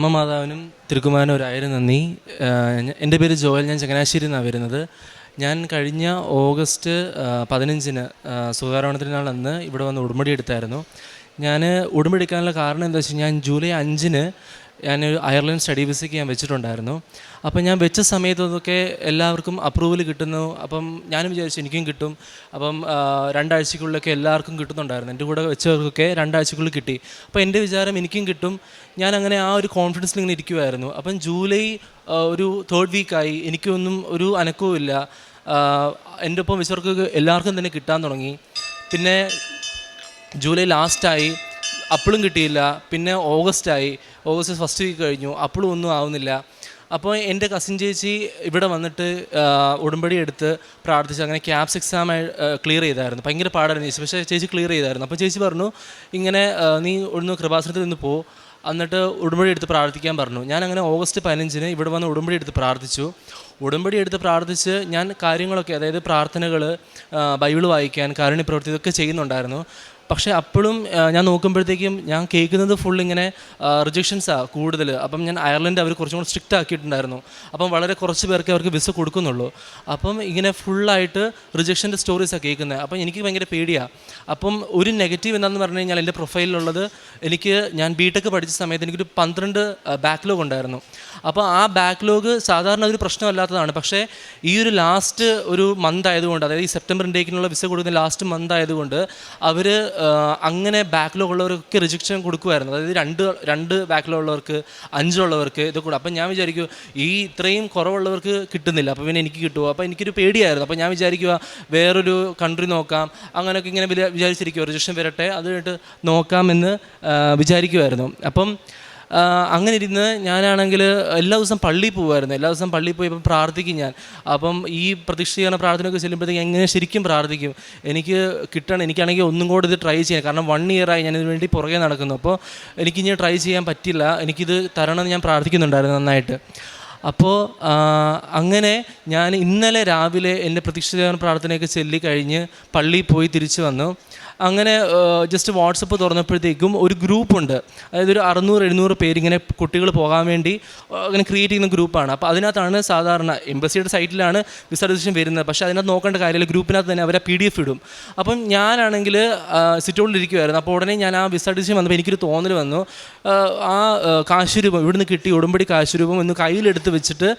അമ്മ മാതാവിനും തിരുക്കുമാരനും ഒരായിരം നന്ദി എന്റെ പേര് ജോയൽ ഞാൻ ചങ്ങനാശ്ശേരി നിന്നാണ് വരുന്നത്. ഞാൻ കഴിഞ്ഞ ഓഗസ്റ്റ് പതിനഞ്ചിന് ആഹ് സുഖാരോഹണത്തിനാൾ അന്ന് ഇവിടെ വന്ന് ഉടുമ്പടി എടുത്തായിരുന്നു. ഞാൻ ഉടുമ്പടി എടുക്കാനുള്ള കാരണം എന്താ വെച്ചാൽ ഞാൻ ജൂലൈ അഞ്ചിന് ഞാൻ അയർലൻഡ് സ്റ്റഡി വിസയ്ക്ക് ഞാൻ വെച്ചിട്ടുണ്ടായിരുന്നു. അപ്പം ഞാൻ വെച്ച സമയത്തൊക്കെ എല്ലാവർക്കും അപ്രൂവൽ കിട്ടുന്നു. അപ്പം ഞാനും വിചാരിച്ചു എനിക്കും കിട്ടും. അപ്പം രണ്ടാഴ്ചക്കുള്ളിലൊക്കെ എല്ലാവർക്കും കിട്ടുന്നുണ്ടായിരുന്നു. എന്റെ കൂടെ വെച്ചവർക്കൊക്കെ രണ്ടാഴ്ചക്കുള്ളിൽ കിട്ടി. അപ്പോൾ എന്റെ വിചാരം എനിക്കും കിട്ടും. ഞാൻ അങ്ങനെ ആ ഒരു കോൺഫിഡൻസിൽ ഇങ്ങനെ ഇരിക്കുമായിരുന്നു അപ്പം ജൂലൈ ഒരു തേർഡ് വീക്കായി എനിക്കൊന്നും ഒരു അനക്കവും ഇല്ല. എന്റെ ഒപ്പം വെച്ചവർക്ക് എല്ലാവർക്കും തന്നെ കിട്ടാൻ തുടങ്ങി. പിന്നെ ജൂലൈ ലാസ്റ്റായി അപ്പോഴും കിട്ടിയില്ല. പിന്നെ ഓഗസ്റ്റായി ഓഗസ്റ്റ് ഫസ്റ്റ് വീക്ക് കഴിഞ്ഞു. അപ്പോഴും ഒന്നും ആവുന്നില്ല. അപ്പോൾ എന്റെ കസിൻ ചേച്ചി ഇവിടെ വന്നിട്ട് ഉടമ്പടി എടുത്ത് പ്രാർത്ഥിച്ച്. അങ്ങനെ ക്യാപ്സ് എക്സാം ക്ലിയർ ചെയ്തായിരുന്നു. ഭയങ്കര പാടായിരുന്നു ചേച്ചി. പക്ഷേ ചേച്ചി ക്ലിയർ ചെയ്തായിരുന്നു. അപ്പോൾ ചേച്ചി പറഞ്ഞു ഇങ്ങനെ നീ ഒന്ന് കൃപാസനത്തിൽ നിന്ന് പോ. എന്നിട്ട് ഉടമ്പടി എടുത്ത് പ്രാർത്ഥിക്കാൻ പറഞ്ഞു. ഞാൻ അങ്ങനെ ഓഗസ്റ്റ് പതിനഞ്ചിന് ഇവിടെ വന്ന് ഉടമ്പടി എടുത്ത് പ്രാർത്ഥിച്ചു. ഉടമ്പടി എടുത്ത് പ്രാർത്ഥിച്ച് ഞാൻ കാര്യങ്ങളൊക്കെ അതായത് പ്രാർത്ഥനകൾ ബൈബിൾ വായിക്കാൻ കാരുണ്യ പ്രവൃത്തി ഇതൊക്കെ ചെയ്യുന്നുണ്ടായിരുന്നു. പക്ഷേ അപ്പോഴും ഞാൻ നോക്കുമ്പോഴത്തേക്കും ഞാൻ കേൾക്കുന്നത് ഫുൾ ഇങ്ങനെ റിജക്ഷൻസാണ് കൂടുതൽ. അപ്പം ഞാൻ അയർലൻഡ് അവർ കുറച്ചും കൂടി സ്ട്രിക്റ്റ് ആക്കിയിട്ടുണ്ടായിരുന്നു. അപ്പം വളരെ കുറച്ച് പേർക്ക് അവർക്ക് വിസ കൊടുക്കുന്നുള്ളൂ. അപ്പം ഇങ്ങനെ ഫുള്ളായിട്ട് റിജക്ഷന്റെ സ്റ്റോറീസാണ് കേൾക്കുന്നത് അപ്പം എനിക്ക് ഭയങ്കര പേടിയാണ് അപ്പം ഒരു നെഗറ്റീവ് എന്താണെന്ന് പറഞ്ഞു കഴിഞ്ഞാൽ എന്റെ പ്രൊഫൈലിലുള്ളത് എനിക്ക് ഞാൻ ബി ടെക് പഠിച്ച സമയത്ത് എനിക്കൊരു പന്ത്രണ്ട് ബാക്ക്ലോഗ് ഉണ്ടായിരുന്നു. അപ്പോൾ ആ ബാക്ക്ലോഗ് സാധാരണ ഒരു പ്രശ്നമല്ലാത്തതാണ്. പക്ഷേ ഈ ഒരു ലാസ്റ്റ് ഒരു മന്ത് ആയതുകൊണ്ട് അതായത് ഈ സെപ്റ്റംബർ ഇൻടേക്കിനുള്ള വിസ കൊടുക്കുന്ന ലാസ്റ്റ് മന്ത് ആയതുകൊണ്ട് അവർ അങ്ങനെ ബാക്കിലുള്ളവർക്ക് റിജക്ഷൻ കൊടുക്കുമായിരുന്നു. അതായത് രണ്ട് രണ്ട് ബാക്കിലുള്ളവർക്ക് അഞ്ചുള്ളവർക്ക് ഇത് കൂടെ അപ്പം ഞാൻ വിചാരിക്കും ഈ ഇത്രയും കുറവുള്ളവർക്ക് കിട്ടുന്നില്ല. അപ്പോൾ പിന്നെ എനിക്ക് കിട്ടുമോ അപ്പോൾ എനിക്കൊരു പേടിയായിരുന്നു. അപ്പോൾ ഞാൻ വിചാരിക്കുക വേറൊരു കൺട്രി നോക്കാം. അങ്ങനെയൊക്കെ ഇങ്ങനെ വിചാ- വിചാരിച്ചിരിക്കുക റിജക്ഷൻ വരട്ടെ അത് കഴിഞ്ഞിട്ട് നോക്കാമെന്ന് വിചാരിക്കുമായിരുന്നു അപ്പം അങ്ങനെ ഇരുന്ന് ഞാനാണെങ്കിൽ എല്ലാ ദിവസവും പള്ളിയിൽ പോകുമായിരുന്നു. എല്ലാ ദിവസവും പള്ളിയിൽ പോയി ഇപ്പം പ്രാർത്ഥിക്കും ഞാൻ. അപ്പം ഈ പ്രതിഷ്ഠീകരണ പ്രാർത്ഥനയൊക്കെ ചെല്ലുമ്പോഴത്തേക്ക് എങ്ങനെ ശരിക്കും പ്രാർത്ഥിക്കും? എനിക്ക് കിട്ടണം. എനിക്കാണെങ്കിൽ ഒന്നും കൂടെ ഇത് ട്രൈ ചെയ്യാൻ. കാരണം വൺ ഇയറായി ഞാൻ ഇതിന് വേണ്ടി പുറകെ നടക്കുന്നു. അപ്പോൾ എനിക്കിനി ട്രൈ ചെയ്യാൻ പറ്റില്ല. എനിക്കിത് തരണമെന്ന് ഞാൻ പ്രാർത്ഥിക്കുന്നുണ്ടായിരുന്നു നന്നായിട്ട്. അപ്പോൾ അങ്ങനെ ഞാൻ ഇന്നലെ രാവിലെ എന്റെ പ്രതീക്ഷിത പ്രാർത്ഥനയൊക്കെ കഴിഞ്ഞ് പള്ളിയിൽ പോയി തിരിച്ചു വന്നു. അങ്ങനെ ജസ്റ്റ് വാട്സപ്പ് തുറന്നപ്പോഴത്തേക്കും ഒരു ഗ്രൂപ്പുണ്ട്. അതായത് ഒരു അറുന്നൂറ് എഴുന്നൂറ് പേരിങ്ങനെ കുട്ടികൾ പോകാൻ വേണ്ടി അങ്ങനെ ക്രിയേറ്റ് ചെയ്യുന്ന ഗ്രൂപ്പാണ്. അപ്പോൾ അതിനകത്താണ് സാധാരണ എംബസിയുടെ സൈറ്റിലാണ് വിസ രജിസ്ട്രേഷൻ വരുന്നത്. പക്ഷേ അതിനകത്ത് നോക്കേണ്ട കാര്യമില്ല ഗ്രൂപ്പിനകത്ത് തന്നെ അവരെ പി ഡി എഫ് ഇടും. അപ്പം ഞാനാണെങ്കിൽ സിറ്റോളിലിരിക്കുമായിരുന്നു അപ്പോൾ ഉടനെ ഞാൻ ആ വിസ രജിസ്ട്രേഷൻ വന്നപ്പോൾ എനിക്കൊരു തോന്നൽ വന്നു. ആ, കാശുരൂപം ഇവിടുന്ന് കിട്ടി ഉടമ്പടി കാശുരൂപം ഒന്ന് കയ്യിലെടുത്ത് വെച്ചിട്ട്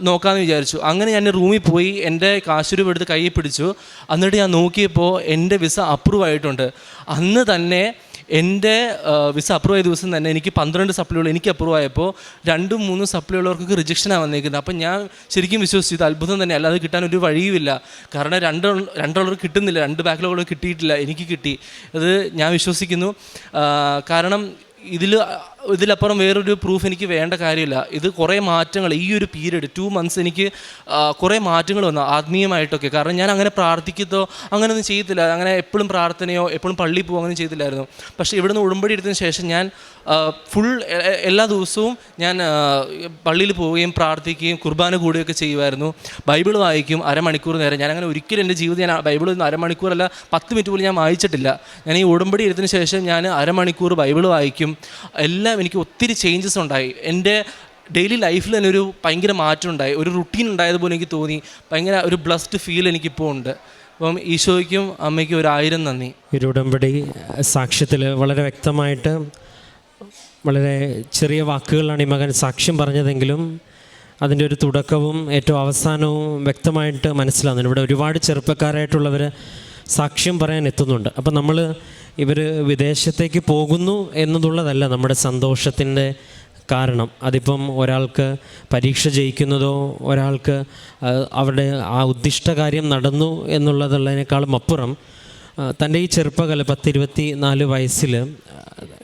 നോക്കാമെന്ന് വിചാരിച്ചു. അങ്ങനെ ഞാൻ റൂമിൽ പോയി എന്റെ കാശുരൂപം എടുത്ത് കയ്യിൽ പിടിച്ചു. എന്നിട്ട് ഞാൻ നോക്കിയപ്പോൾ എന്റെ വിസ അപ്രൂവ് ആയിട്ടുണ്ട് അന്ന് തന്നെ എന്റെ വിസ അപ്രൂവ് ആയ ദിവസം തന്നെ എനിക്ക് പന്ത്രണ്ട് സപ്ലികൾ എനിക്ക് അപ്രൂവ് ആയപ്പോൾ രണ്ടും മൂന്നും സപ്ലൈ ഉള്ളവർക്കൊക്കെ റിജക്ഷനാണ് വന്നേക്കുന്നത്. അപ്പം ഞാൻ ശരിക്കും വിശ്വസിച്ചു ഇത് അത്ഭുതം തന്നെ. അല്ലാതെ കിട്ടാൻ ഒരു വഴിയുമില്ല. കാരണം രണ്ട് രണ്ടുള്ളവർ കിട്ടുന്നില്ല. രണ്ട് ബാക്കിലുള്ളവർ കിട്ടിയിട്ടില്ല. എനിക്ക് കിട്ടി. അത് ഞാൻ വിശ്വസിക്കുന്നു. കാരണം ഇതിൽ ഇതിലപ്പുറം വേറൊരു പ്രൂഫ് എനിക്ക് വേണ്ട കാര്യമില്ല. ഇത് കുറേ മാറ്റങ്ങൾ ഈ ഒരു പീരീഡ് ടു മന്ത്സ് എനിക്ക് കുറേ മാറ്റങ്ങൾ വന്നു ആത്മീയമായിട്ടൊക്കെ. കാരണം ഞാൻ അങ്ങനെ പ്രാർത്ഥിക്കത്തോ അങ്ങനെയൊന്നും ചെയ്യത്തില്ല. അങ്ങനെ എപ്പോഴും പ്രാർത്ഥനയോ എപ്പോഴും പള്ളിയിൽ പോകുമോ അങ്ങനെ ചെയ്തില്ലായിരുന്നു പക്ഷേ ഇവിടുന്ന് ഉടമ്പടി എടുത്തതിന് ശേഷം ഞാൻ ഫുൾ എല്ലാ ദിവസവും ഞാൻ പള്ളിയിൽ പോവുകയും പ്രാർത്ഥിക്കുകയും കുർബാന കൂടുകയൊക്കെ ചെയ്യുമായിരുന്നു. ബൈബിൾ വായിക്കും അരമണിക്കൂർ നേരം. ഞാൻ അങ്ങനെ ഒരിക്കലും എന്റെ ജീവിതം ഞാൻ ബൈബിൾ ഒന്നും അരമണിക്കൂറല്ല പത്ത് മിനിറ്റ് പോലും ഞാൻ വായിച്ചിട്ടില്ല. ഞാൻ ഈ ഉടമ്പടി എടുത്തതിന് ശേഷം ഞാൻ അരമണിക്കൂർ ബൈബിൾ വായിക്കും. എല്ലാം എനിക്ക് ഒത്തിരി ചേഞ്ചസ് ഉണ്ടായി. എന്റെ ഡെയിലി ലൈഫിൽ തന്നെ ഒരു ഭയങ്കര മാറ്റം ഉണ്ടായി. ഒരു റുട്ടീൻ ഉണ്ടായതുപോലെ എനിക്ക് തോന്നി. ഭയങ്കര ഒരു ബ്ലസ്ഡ് ഫീൽ എനിക്കിപ്പോൾ ഉണ്ട്. അപ്പം ഈശോയ്ക്കും അമ്മയ്ക്കും ഒരു ആയിരം നന്ദി. ഉടമ്പടി സാക്ഷ്യത്തിൽ വളരെ വ്യക്തമായിട്ട് വളരെ ചെറിയ വാക്കുകളാണ് ഈ മകൻ സാക്ഷ്യം പറഞ്ഞതെങ്കിലും അതിന്റെ ഒരു തുടക്കവും ഏറ്റവും അവസാനവും വ്യക്തമായിട്ട് മനസ്സിലാകുന്നുണ്ട് ഇവിടെ ഒരുപാട് ചെറുപ്പക്കാരായിട്ടുള്ളവർ സാക്ഷ്യം പറയാൻ എത്തുന്നുണ്ട്. അപ്പം നമ്മൾ ഇവർ വിദേശത്തേക്ക് പോകുന്നു എന്നതുള്ളതല്ല നമ്മുടെ സന്തോഷത്തിന്റെ കാരണം. അതിപ്പം ഒരാൾക്ക് പരീക്ഷ ജയിക്കുന്നതോ ഒരാൾക്ക് അവരുടെ ആ ഉദ്ദിഷ്ട കാര്യം നടന്നു എന്നുള്ളതുള്ളതിനേക്കാളും അപ്പുറം തന്റെ ഈ ചെറുപ്പകാല പത്തിരുപത്തി നാല് വയസ്സിൽ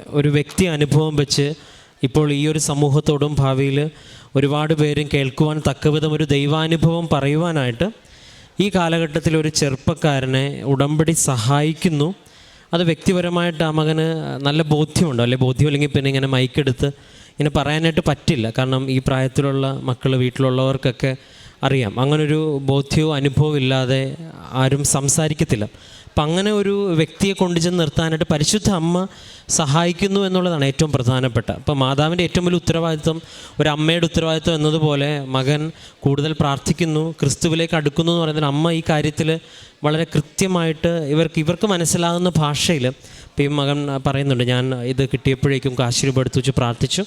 ഒരു വ്യക്തി അനുഭവം വെച്ച് ഇപ്പോൾ ഈ ഒരു സമൂഹത്തോടും ഭാവിയിൽ ഒരുപാട് പേരും കേൾക്കുവാൻ തക്കവിധം ഒരു ദൈവാനുഭവം പറയുവാനായിട്ട് ഈ കാലഘട്ടത്തിൽ ഒരു ചെറുപ്പക്കാരനെ ഉടമ്പടി സഹായിക്കുന്നു. അത് വ്യക്തിപരമായിട്ട് ആ മകന് നല്ല ബോധ്യമുണ്ടോ? അല്ലെ ബോധ്യം അല്ലെങ്കിൽ പിന്നെ ഇങ്ങനെ മൈക്കെടുത്ത് ഇങ്ങനെ പറയാനായിട്ട് പറ്റില്ല. കാരണം ഈ പ്രായത്തിലുള്ള മക്കൾ വീട്ടിലുള്ളവർക്കൊക്കെ അറിയാം. അങ്ങനൊരു ബോധ്യവും അനുഭവവും ഇല്ലാതെ ആരും സംസാരിക്കത്തില്ല. അപ്പം അങ്ങനെ ഒരു വ്യക്തിയെ കൊണ്ടുചെന്ന് നിർത്താനായിട്ട് പരിശുദ്ധ അമ്മ സഹായിക്കുന്നു എന്നുള്ളതാണ് ഏറ്റവും പ്രധാനപ്പെട്ട. അപ്പം മാതാവിന്റെ ഏറ്റവും വലിയ ഉത്തരവാദിത്വം ഒരു അമ്മയുടെ ഉത്തരവാദിത്വം എന്നതുപോലെ മകൻ കൂടുതൽ പ്രാർത്ഥിക്കുന്നു ക്രിസ്തുവിലേക്ക് അടുക്കുന്നു എന്ന് പറയുന്നത് അമ്മ ഈ കാര്യത്തിൽ വളരെ കൃത്യമായിട്ട് ഇവർക്ക് ഇവർക്ക് മനസ്സിലാകുന്ന ഭാഷയിൽ. ഇപ്പം ഈ മകൻ പറയുന്നുണ്ട് ഞാൻ ഇത് കിട്ടിയപ്പോഴേക്കും കാശിരൂപ എടുത്തു വെച്ച് പ്രാർത്ഥിച്ചു.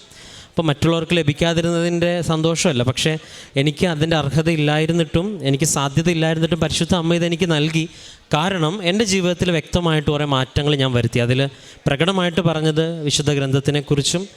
അപ്പോൾ മറ്റുള്ളവർക്ക് ലഭിക്കാതിരുന്നതിന്റെ സന്തോഷമല്ല. പക്ഷേ എനിക്ക് അതിന്റെ അർഹത ഇല്ലായിരുന്നിട്ടും എനിക്ക് സാധ്യത ഇല്ലായിരുന്നിട്ടും പരിശുദ്ധ അമ്മ ഇതെനിക്ക് നൽകി. കാരണം എന്റെ ജീവിതത്തിൽ വ്യക്തമായിട്ട് കുറേ മാറ്റങ്ങൾ ഞാൻ വരുത്തി. അതിൽ പ്രകടമായിട്ട് പറഞ്ഞത് വിശുദ്ധ ഗ്രന്ഥത്തിനെക്കുറിച്ചും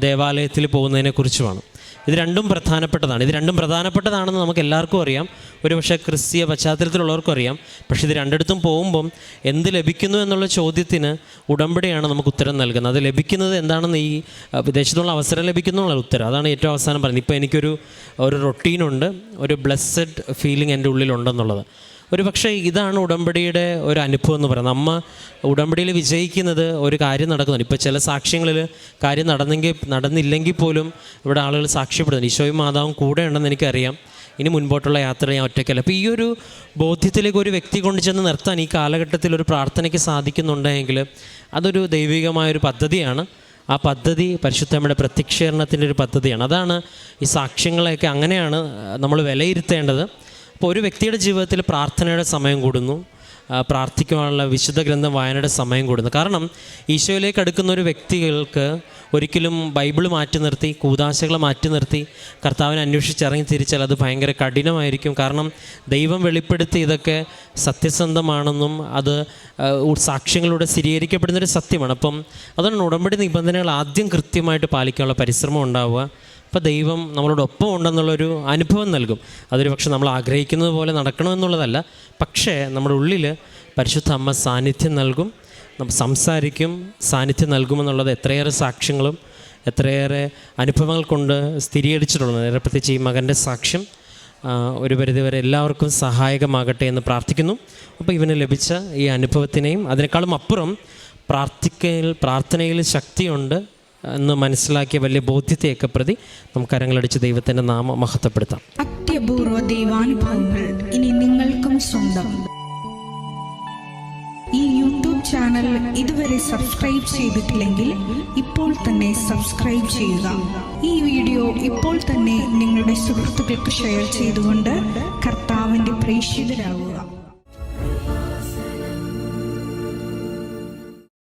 ദേവാലയത്തിൽ പോകുന്നതിനെക്കുറിച്ചുമാണ്. ഇത് രണ്ടും പ്രധാനപ്പെട്ടതാണ്. ഇത് രണ്ടും പ്രധാനപ്പെട്ടതാണെന്ന് നമുക്ക് എല്ലാവർക്കും അറിയാം. ഒരു പക്ഷേ ക്രിസ്തീയ പശ്ചാത്തലത്തിലുള്ളവർക്കും അറിയാം. പക്ഷേ ഇത് രണ്ടിടത്തും പോകുമ്പം എന്ത് ലഭിക്കുന്നു എന്നുള്ള ചോദ്യത്തിന് ഉടമ്പടിയാണ് നമുക്ക് ഉത്തരം നൽകുന്നത്. അത് ലഭിക്കുന്നത് എന്താണെന്ന് ഈ വിദേശത്തുള്ള അവസരം ലഭിക്കുന്നു എന്നുള്ള ഉത്തരം. അതാണ് ഏറ്റവും അവസാനം പറയുന്നത്. ഇപ്പോൾ എനിക്കൊരു ഒരു റൊട്ടീനുണ്ട്. ഒരു ബ്ലെസ്സഡ് ഫീലിംഗ് എന്റെ ഉള്ളിലുണ്ടെന്നുള്ളത്. ഒരു പക്ഷേ ഇതാണ് ഉടമ്പടിയുടെ ഒരു അനുഭവം എന്ന് പറയുന്നത് അമ്മ ഉടമ്പടിയിൽ വിജയിക്കുന്നത് ഒരു കാര്യം നടക്കുന്നുണ്ട്. ഇപ്പോൾ ചില സാക്ഷ്യങ്ങളിൽ കാര്യം നടന്നെങ്കിൽ നടന്നില്ലെങ്കിൽ പോലും ഇവിടെ ആളുകൾ സാക്ഷ്യപ്പെടുന്നു ഈശോയും മാതാവും കൂടെ ഉണ്ടെന്ന് എനിക്കറിയാം. ഇനി മുൻപോട്ടുള്ള യാത്ര ഞാൻ ഒറ്റയ്ക്കല്ല. അപ്പോൾ ഈ ഒരു ബോധ്യത്തിലേക്ക് ഒരു വ്യക്തി കൊണ്ട് ചെന്ന് നിർത്താൻ ഈ കാലഘട്ടത്തിൽ ഒരു പ്രാർത്ഥനയ്ക്ക് സാധിക്കുന്നുണ്ടെങ്കിൽ അതൊരു ദൈവികമായൊരു പദ്ധതിയാണ്. ആ പദ്ധതി പരിശുദ്ധമ്മയുടെ പ്രത്യക്ഷീകരണത്തിന്റെ ഒരു പദ്ധതിയാണ്. അതാണ് ഈ സാക്ഷ്യങ്ങളെയൊക്കെ അങ്ങനെയാണ് നമ്മൾ വിലയിരുത്തേണ്ടത്. അപ്പോൾ ഒരു വ്യക്തിയുടെ ജീവിതത്തിൽ പ്രാർത്ഥനയുടെ സമയം കൂടുന്നു പ്രാർത്ഥിക്കുവാനുള്ള വിശുദ്ധ ഗ്രന്ഥം വായനയുടെ സമയം കൂടുന്നു. കാരണം ഈശോയിലേക്ക് അടുക്കുന്ന ഒരു വ്യക്തികൾക്ക് ഒരിക്കലും ബൈബിൾ മാറ്റി നിർത്തി കൂതാശകൾ മാറ്റി നിർത്തി കർത്താവിനെ അന്വേഷിച്ചിറങ്ങി തിരിച്ചാൽ അത് ഭയങ്കര കഠിനമായിരിക്കും. കാരണം ദൈവം വെളിപ്പെടുത്തി ഇതൊക്കെ സത്യസന്ധമാണെന്നും അത് സാക്ഷ്യങ്ങളിലൂടെ സ്ഥിരീകരിക്കപ്പെടുന്നൊരു സത്യമാണ്. അപ്പം അതുകൊണ്ട് ഉടമ്പടി നിബന്ധനകൾ ആദ്യം കൃത്യമായിട്ട് പാലിക്കാനുള്ള പരിശ്രമം ഉണ്ടാവുക. അപ്പോൾ ദൈവം നമ്മളോടൊപ്പം ഉണ്ടെന്നുള്ളൊരു അനുഭവം നൽകും. അതൊരു പക്ഷെ നമ്മൾ ആഗ്രഹിക്കുന്നത് പോലെ നടക്കണമെന്നുള്ളതല്ല. പക്ഷേ നമ്മുടെ ഉള്ളിൽ പരിശുദ്ധ അമ്മ സാന്നിധ്യം നൽകും. സംസാരിക്കും സാന്നിധ്യം നൽകുമെന്നുള്ളത് എത്രയേറെ സാക്ഷ്യങ്ങളും എത്രയേറെ അനുഭവങ്ങൾ കൊണ്ട് സ്ഥിരീകരിച്ചിട്ടുള്ളത് പ്രത്യേകിച്ച് ഈ മകന്റെ സാക്ഷ്യം ഒരു പരിധിവരെ എല്ലാവർക്കും സഹായകമാകട്ടെ എന്ന് പ്രാർത്ഥിക്കുന്നു. അപ്പോൾ ഇവന് ലഭിച്ച ഈ അനുഭവത്തിനെയും അതിനേക്കാളും അപ്പുറം പ്രാർത്ഥിക്കയിൽ പ്രാർത്ഥനയിൽ ശക്തിയുണ്ട്. എന്ന് മനസ്സിലാക്കിയ വലിയ ബോധ്യത്തെയൊക്കെ പ്രതി നമുക്ക് കരങ്ങളടിച്ച് ദൈവത്തിന്റെ നാമം മഹത്വപ്പെടുത്താം. അത്യപൂർവ ദൈവാനുഭവങ്ങൾ ഇനി നിങ്ങൾക്കും സ്വന്തം. ഈ യൂട്യൂബ് ചാനൽ ഇതുവരെ സബ്സ്ക്രൈബ് ചെയ്തിട്ടില്ലെങ്കിൽ ഇപ്പോൾ തന്നെ സബ്സ്ക്രൈബ് ചെയ്യുക. ഈ വീഡിയോ ഇപ്പോൾ തന്നെ നിങ്ങളുടെ സുഹൃത്തുക്കൾക്ക് ഷെയർ ചെയ്തുകൊണ്ട് കർത്താവിന്റെ പ്രേക്ഷിതരാകുക.